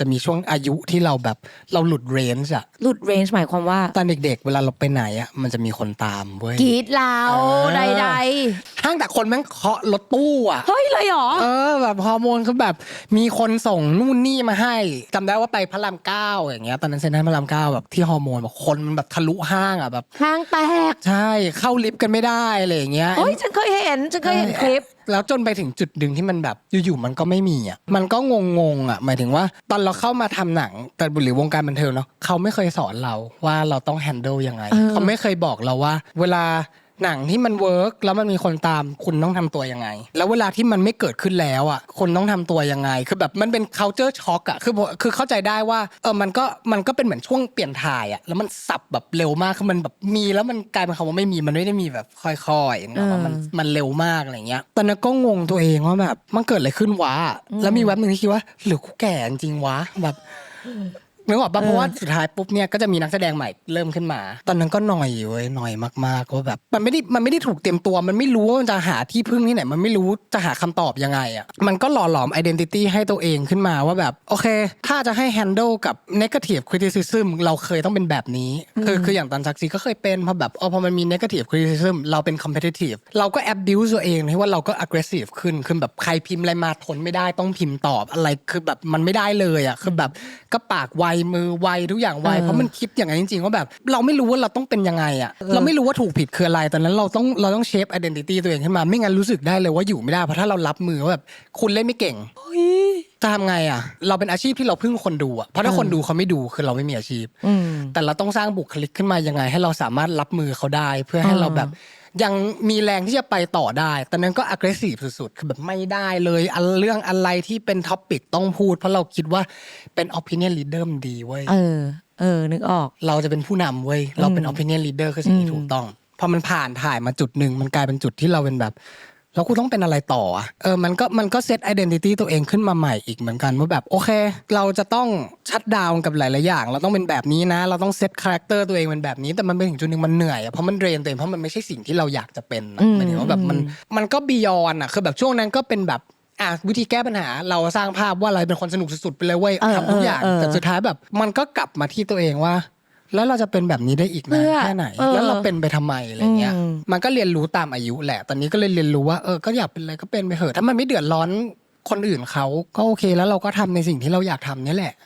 จะมีช่วงอายุที่เราแบบเราหลุดเรนจ์อะหลุดเรนจ์หมายความว่า ตอนเด็ก ๆ เวลาเราไปไหนอะมันจะมีคนตามเว้ยกรีดเราเออใดห้างแต่คนแม่งเคาะรถตู้อะๆเฮ้ยเลยเหรอเออแบบฮอร์โมนคือแบบมีคนส่งนู่นนี่มาให้จำได้ว่าไปพระรามเก้าอย่างเงี้ยตอนนั้นเซ็นทรัลพระรามเก้าแบบที่ฮอร์โมนแบบคนมันแบบทะลุห้างอะแบบห้างแตกใช่เข้าลิฟต์กันไม่ได้อะไรอย่างเงี้ยเฮ้ยฉันเคยเห็นฉันเคยเห็นคลิป แล้วจนไปถึงจุดหนึ่งที่มันแบบอยู่ๆมันก็ไม่มีอะมันก็งงๆอะหมายถึงว่า ตอนเราเข้ามาทำหนังแต่หรือวงการบันเทิงเนาะเขาไม่เคยสอนเราว่าเราต้องแฮนด์ลยังไงเออเขาไม่เคยบอกเราว่า เวลา หนังที่มันเวิร์กแล้วมันมีคนตามคุณต้องทำตัวยังไง แล้วเวลาที่มันไม่เกิดขึ้นแล้วอะคนต้องทำตัวยังไง คือแบบมันเป็น culture shock อะคือคือเข้าใจได้ว่าเออมันก็มันก็เป็นเหมือนช่วงเปลี่ยนถ่ายอะแล้วมันสับแบบเร็วมากคือมันแบบมีแล้วมันกลายเป็นคำว่าไม่มีมันไม่ได้มีแบบค่อยๆนะว่ามันมันเร็วมากอะไรเงี้ยตอนนั้นก็งงตัวเองว่าแบบมันเกิดอะไรขึ้นวะแล้วมีแว็บหนึ่งที่คิดว่าหรือกูแก่จริงวะแบบ นึกออกปะเพราะว่าสุดท้ายปุ๊บเนี่ยก็จะมีนักแสดงใหม่เริ่มขึ้นมา ตอนนั้นก็หน่อยเว้ยหน่อยมากๆว่าแบบมันไม่ได้มันไม่ได้ถูกเตรียมตัว มันไม่รู้ว่ามันจะหาที่พึ่งที่ไหนมันไม่รู้จะหาคำตอบยังไงอะมันก็หล่อหลอม identity ให้ตัวเองขึ้นมาว่าแบบโอเค ถ้าจะให้ handle กับ negative criticism เราเคยต้องเป็นแบบนี้ คือคืออย่างตอนซักซีก็เคยเป็นพอแบบเออพอมันมี negative criticism เราเป็น competitive เราก็ abuse ตัวเองที่ว่าเราก็ aggressive ขึ้นคือแบบใครพิมพ์อะไรมาทนไม่ได้ต้องพิมพ์ตอบอะไรคือแบบมันไม่ได้เลยอะคือแบบก็ปากไวมือไวทุกอย่างไวเออเพราะมันคิดอย่างนั้นจริงๆว่าแบบ เราไม่รู้ว่าเราต้องเป็นยังไงอะเราไม่รู้ว่าถูกผิดคืออะไรตอนนั้นเราต้องเราต้องเชฟ identity ตัวเองขึ้นมาไม่งั้นรู้สึกได้เลยว่าอยู่ไม่ได้เพราะถ้าเรารับมือว่าแบบคุณเล่นไม่เก่งจะทำไงอะ เราเป็นอาชีพที่เราพึ่งคนดูอะเพราะถ้าคนดูเขาไม่ดูคือเราไม่มีอาชีพอืมแต่เราต้องสร้างบุคลิกขึ้นมายังไง ให้เราสามารถรับมือเขาได้ เพื่อให้อ่าเราแบบ ยังมีแรงที่จะไปต่อได้ตอนนั้นก็ aggressive สุดๆ คือแบบไม่ได้เลยอันเรื่องอะไรที่เป็นท็อปิกต้องพูด เพราะเราคิดว่าเป็น opinion leader มันดีเว้ย เออ เออ นึกออก เราจะเป็นผู้นำเว้ย เราเป็น opinion leader คือสิ่งที่ถูกต้อง พอมันผ่านถ่ายมาจุดหนึ่ง มันกลายเป็นจุดที่เราเป็นแบบ แล้วกูต้องเป็นอะไรต่ออะเออมันก็มันก็เซต identity ตัวเองขึ้นมาใหม่อีกเหมือนกันว่าแบบโอเค เราจะต้องชัดดาวน์กับหลายๆอย่าง เราต้องเป็นแบบนี้นะ เราต้องเซตคาแรคเตอร์ตัวเองเป็นแบบนี้แต่มันไปถึงจุดหนึ่งมันเหนื่อยอะเพราะมันเดรนตัวเองเพราะมันไม่ใช่สิ่งที่เราอยากจะเป็นอะอืมหมายถึงว่าแบบมันอืมมันก็บียอนอะคือแบบช่วงนั้นก็เป็นแบบอะวิธีแก้ปัญหาเราสร้างภาพว่าเราเป็นคนสนุกสุดๆไปเลยเว้ยเออทำทุกอย่างเออเออแต่สุดท้ายแบบ มันก็กลับมาที่ตัวเองว่า แล้วเราจะเป็นแบบนี้ได้อีกเพื่นะอแค่ไหน เออ แล้วเราเป็นไปทำไมอะไรเงี้ยอืมมันก็เรียนรู้ตามอายุแหละ ตอนนี้ก็เลยเรียนรู้ว่าเออ ก็อยากเป็นอะไรก็เป็นไปเถอะ ถ้ามันไม่เดือดร้อนคนอื่นเขาก็โอเค แล้วเราก็ทำในสิ่งที่เราอยากทำนี่แหละ